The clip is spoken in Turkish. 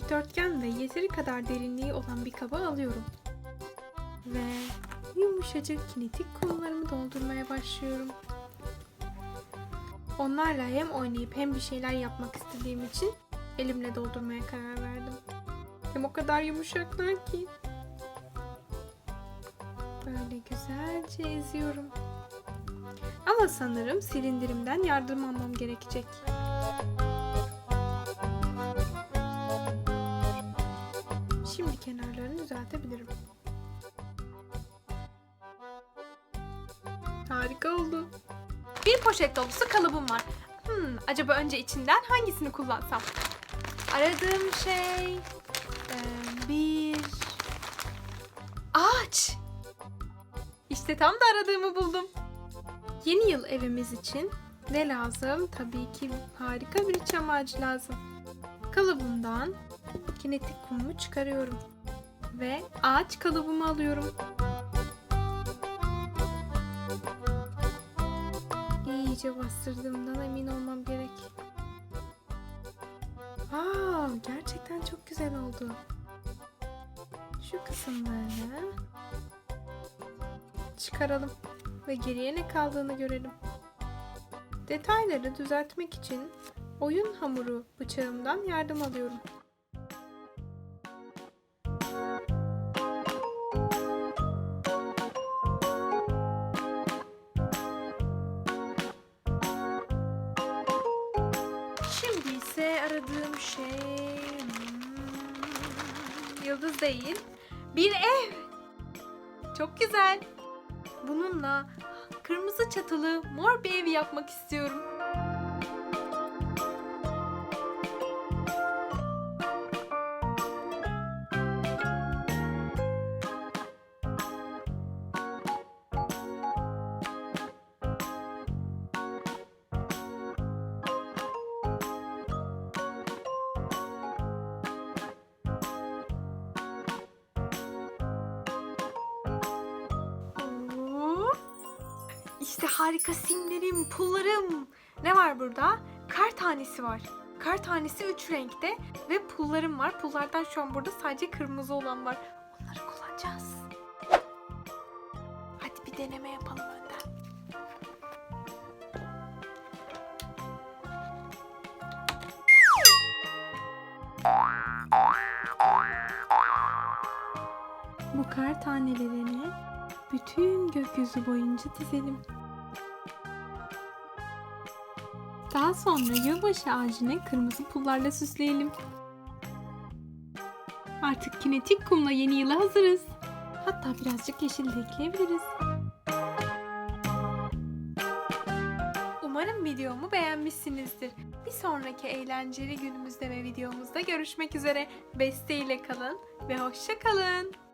dikdörtgen ve yeteri kadar derinliği olan bir kaba alıyorum. Ve yumuşacık kinetik kumlarımı doldurmaya başlıyorum. Onlarla hem oynayıp hem bir şeyler yapmak istediğim için elimle doldurmaya karar verdim. Hem o kadar yumuşaklar ki. Böyle güzelce eziyorum. Ama sanırım silindirimden yardım almam gerekecek. Şimdi kenarlarını düzeltebilirim. Harika oldu. Bir poşet dolusu kalıbım var. Hmm, acaba önce içinden hangisini kullansam? Aradığım şey bir ağaç. İşte tam da aradığımı buldum. Yeni yıl evimiz için ne lazım? Tabii ki harika bir çam ağacı lazım. Kalıbımdan kinetik kumumu çıkarıyorum ve ağaç kalıbımı alıyorum. İyice bastırdığımdan emin olmam gerek. Aa, gerçekten çok güzel oldu. Şu kısımlarını çıkaralım ve geriye ne kaldığını görelim. Detayları düzeltmek için oyun hamuru bıçağımdan yardım alıyorum. Şimdi ise aradığım şey hmm, yıldız değil, bir ev. Çok güzel. Bununla kırmızı çatılı mor bir ev yapmak istiyorum. İşte harika simlerim, pullarım. Ne var burada? Kar tanesi var. Kar tanesi üç renkte ve pullarım var. Pullardan şu an burada sadece kırmızı olan var. Onları kullanacağız. Hadi bir deneme yapalım önden. Bu kar tanelerini bütün gökyüzü boyunca dizelim. Daha sonra yılbaşı ağacını kırmızı pullarla süsleyelim. Artık kinetik kumla yeni yıla hazırız. Hatta birazcık yeşil de ekleyebiliriz. Umarım videomu beğenmişsinizdir. Bir sonraki eğlenceli günümüzde ve videomuzda görüşmek üzere. Beste ile kalın ve hoşça kalın.